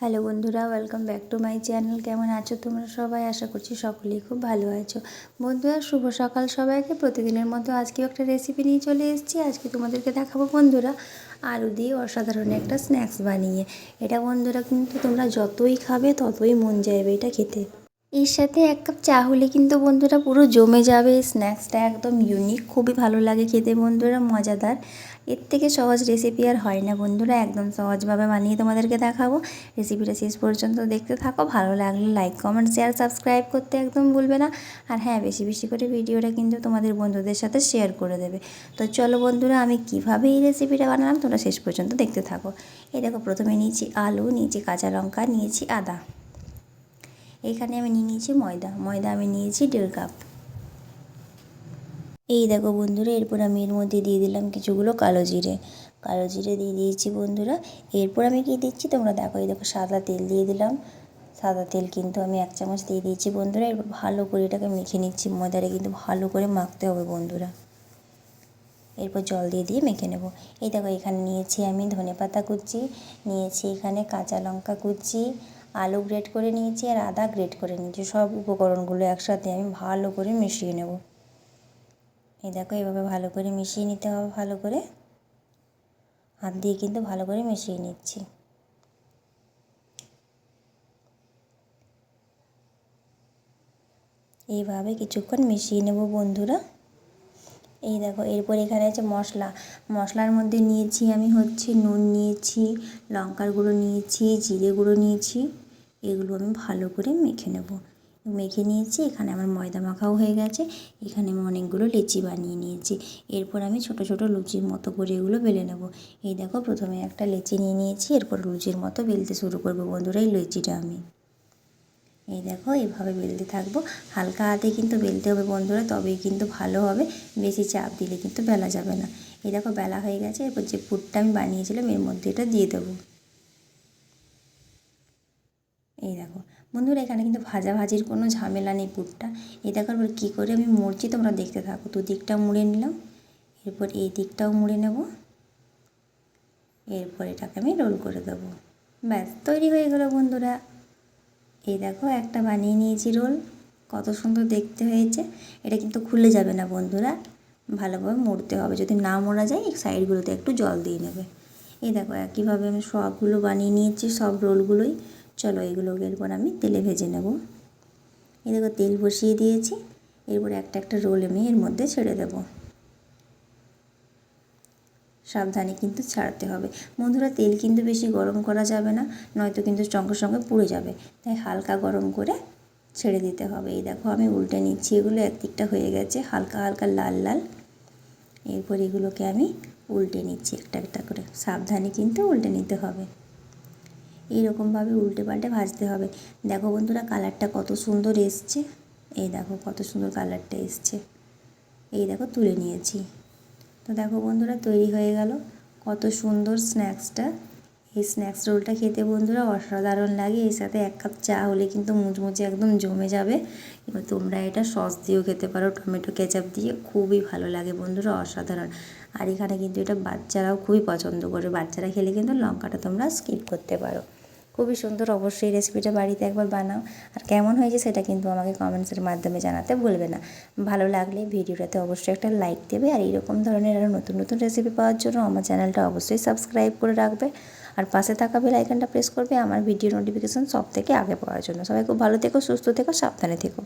Hello বন্ধুরা welcome back to my channel কেমন আছো তোমরা সবাই? আশা করছি সকলেই খুব ভালো আছো। বন্ধুরা, শুভ সকাল সবাইকে। প্রতিদিনের মতো আজকেও একটা রেসিপি নিয়ে চলে এসেছি। আজকে তোমাদেরকে দেখাবো বন্ধুরা, আলু দিয়ে অসাধারণ একটা স্ন্যাক্স বানিয়ে। এটা বন্ধুরা কিন্তু তোমরা যতই খাবে, ততই মন যাবে এটা খেতে। এর সাথে এক কাপ চা হলে কিন্তু বন্ধুরা পুরো জমে যাবে। স্ন্যাক্সটা একদম ইউনিক খুবই ভালো লাগে খেতে বন্ধুরা, মজাদার। এর থেকে সহজ রেসিপি আর হয় না বন্ধুরা, একদম সহজভাবে বানিয়ে তোমাদেরকে দেখাবো। রেসিপিটা শেষ পর্যন্ত দেখতে থাকো, ভালো লাগলে লাইক কমেন্ট শেয়ার সাবস্ক্রাইব করতে একদম ভুলবে না। আর হ্যাঁ বেশি বেশি করে ভিডিওটা কিন্তু তোমাদের বন্ধুদের সাথে শেয়ার করে দেবে। তো চলো বন্ধুরা, আমি কীভাবে এই রেসিপিটা বানালাম, তোমরা শেষ পর্যন্ত দেখতে থাকো। এই দেখো, প্রথমে নিয়েছি আলু, নিয়েছি কাঁচা লঙ্কা, নিয়েছি আদা। এখানে আমি নিয়ে নিয়েছি ময়দা। ময়দা আমি নিয়েছি দেড় কাপ। এই দেখো বন্ধুরা, এরপর আমি এর মধ্যে দিয়ে দিলাম কিছুগুলো কালো জিরে। কালো জিরে দিয়ে দিয়েছি বন্ধুরা। এরপর আমি কি দিচ্ছি তোমরা দেখো, এই দেখো সাদা তেল দিয়ে দিলাম। সাদা তেল কিন্তু আমি এক চামচ দিয়ে দিয়েছি বন্ধুরা। এরপর ভালো করে এটাকে মেখে নিচ্ছি, ময়দাটা কিন্তু ভালো করে মাখতে হবে বন্ধুরা। এরপর জল দিয়ে দিয়ে মেখে নেব। এই দেখো এখানে নিয়েছি আমি ধনে পাতা কুচি, নিয়েছি এখানে কাঁচা লঙ্কা কুচি আলু গ্রেট করে নিয়েছি আর আদা গ্রেট করে নিয়েছি। সব উপকরণগুলো একসাথে আমি ভালো করে মিশিয়ে নেব। এই দেখো, এভাবে ভালো করে মিশিয়ে নিতে হবে, ভালো করে। হাত দিয়ে কিন্তু ভালো করে মিশিয়ে নিচ্ছি। এইভাবে কিছুক্ষণ মিশিয়ে নেব বন্ধুরা। এই দেখো, এরপর এখানে আছে মশলা। মশলার মধ্যে নিয়েছি আমি হচ্ছে নুন নিয়েছি, লঙ্কার গুঁড়ো নিয়েছি, জিরে গুঁড়ো নিয়েছি। এগুলো আমি ভালো করে মেখে নেব। মেখে নিয়েছি, এখানে আমার ময়দা মাখাও হয়ে গেছে, এখানে আমি অনেকগুলো লেচি বানিয়ে নিয়েছি। এরপর আমি ছোট ছোট লুচির মতো করে এগুলো বেলে নেব। এই দেখো, প্রথমে একটা লেচি নিয়ে নিয়েছি, এরপর লুচির মতো বেলতে শুরু করব বন্ধুরা, এই লেচিটা আমি। এই দেখো এইভাবে বেলতে থাকব। হালকা হাতে কিন্তু বেলতে হবে বন্ধুরা, তবেই কিন্তু ভালো হবে। বেশি চাপ দিলে কিন্তু বেলা যাবে না। এই দেখো, বেলা হয়ে গেছে, এরপর যে পুরটা আমি বানিয়েছিলাম, এর মধ্যে এটা দিয়ে দেবো। এই দেখো। বন্ধুরা, এখানে কিন্তু ভাজা ভাজির কোনো ঝামেলা নেই পুরটা। এই দেখার পর কী করে আমি মরছি তোমরা দেখতে থাকো। দু দিকটা মুড়ে নিলাম, এরপর এই দিকটাও মুড়ে নেব। এরপর এটাকে আমি রোল করে দেবো। ব্যাস, তৈরি হয়ে গেলো বন্ধুরা। এই দেখো, একটা বানিয়ে নিয়েছি রোল। কত সুন্দর দেখতে হয়েছে। এটা কিন্তু খুলে যাবে না বন্ধুরা। ভালোভাবে মুড়তে হবে। যদি না মোড়া যায়, এই সাইডগুলোতে একটু জল দিয়ে নেবে। এই দেখো, একইভাবে আমি সবগুলো বানিয়ে নিয়েছি, সব রোলগুলোই। চলো এগুলোকে এরপর আমি তেলে ভেজে নেব। এই দেখো তেল বসিয়ে দিয়েছি, এরপর একটা একটা রোল আমি এর মধ্যে ছেড়ে দেব। সাবধানে কিন্তু ছাড়তে হবে। বন্ধুরা, তেল কিন্তু বেশি গরম করা যাবে না, নয়তো কিন্তু সঙ্গে সঙ্গে পুড়ে যাবে। তাই হালকা গরম করে ছেড়ে দিতে হবে। এই দেখো আমি উল্টে নিচ্ছি এগুলো, একদিকটা হয়ে গেছে হালকা হালকা লাল লাল। এরপর এগুলোকে আমি উল্টে নিচ্ছি একটা একটা করে। সাবধানে কিন্তু উল্টে নিতে হবে। এইরকমভাবে উল্টে পাল্টে ভাজতে হবে। দেখো বন্ধুরা, কালারটা কত সুন্দর এসছে। এই দেখো, কত সুন্দর কালারটা এসছে। এই দেখো, তুলে নিয়েছি। তো দেখো বন্ধুরা, তৈরি হয়ে গেল। কত সুন্দর স্ন্যাক্সটা। এই স্ন্যাক্স রোলটা খেতে বন্ধুরা অসাধারণ লাগে। এর সাথে এক কাপ চা হলে কিন্তু মুচমুচে একদম জমে যাবে। এবার তোমরা এটা সস দিয়েও খেতে পারো, টমেটো কেচাপ দিয়ে। খুবই ভালো লাগে বন্ধুরা, অসাধারণ। আর এখানে কিন্তু এটা বাচ্চারাও খুবই পছন্দ করে। বাচ্চারা খেলে কিন্তু লঙ্কাটা তোমরা স্কিপ করতে পারো। খুবই সুন্দর, অবশ্যই রেসিপিটা বাড়িতে একবার বানাও। আর কেমন হয়েছে সেটা কিন্তু আমাকে কমেন্টসের মাধ্যমে জানাতে ভুলবে না। ভালো লাগলে ভিডিওটাতে অবশ্যই একটা লাইক দেবে। আর এইরকম ধরনের আরও নতুন নতুন রেসিপি পাওয়ার জন্য আমার চ্যানেলটা অবশ্যই সাবস্ক্রাইব করে রাখবে। আর পাশে থাকা বেল আইকনটা প্রেস করবে, আমার ভিডিও নোটিফিকেশান সব থেকে আগে পাওয়ার জন্য। সবাই খুব ভালো থেকো, সুস্থ থেকো, সাবধানে থেকো।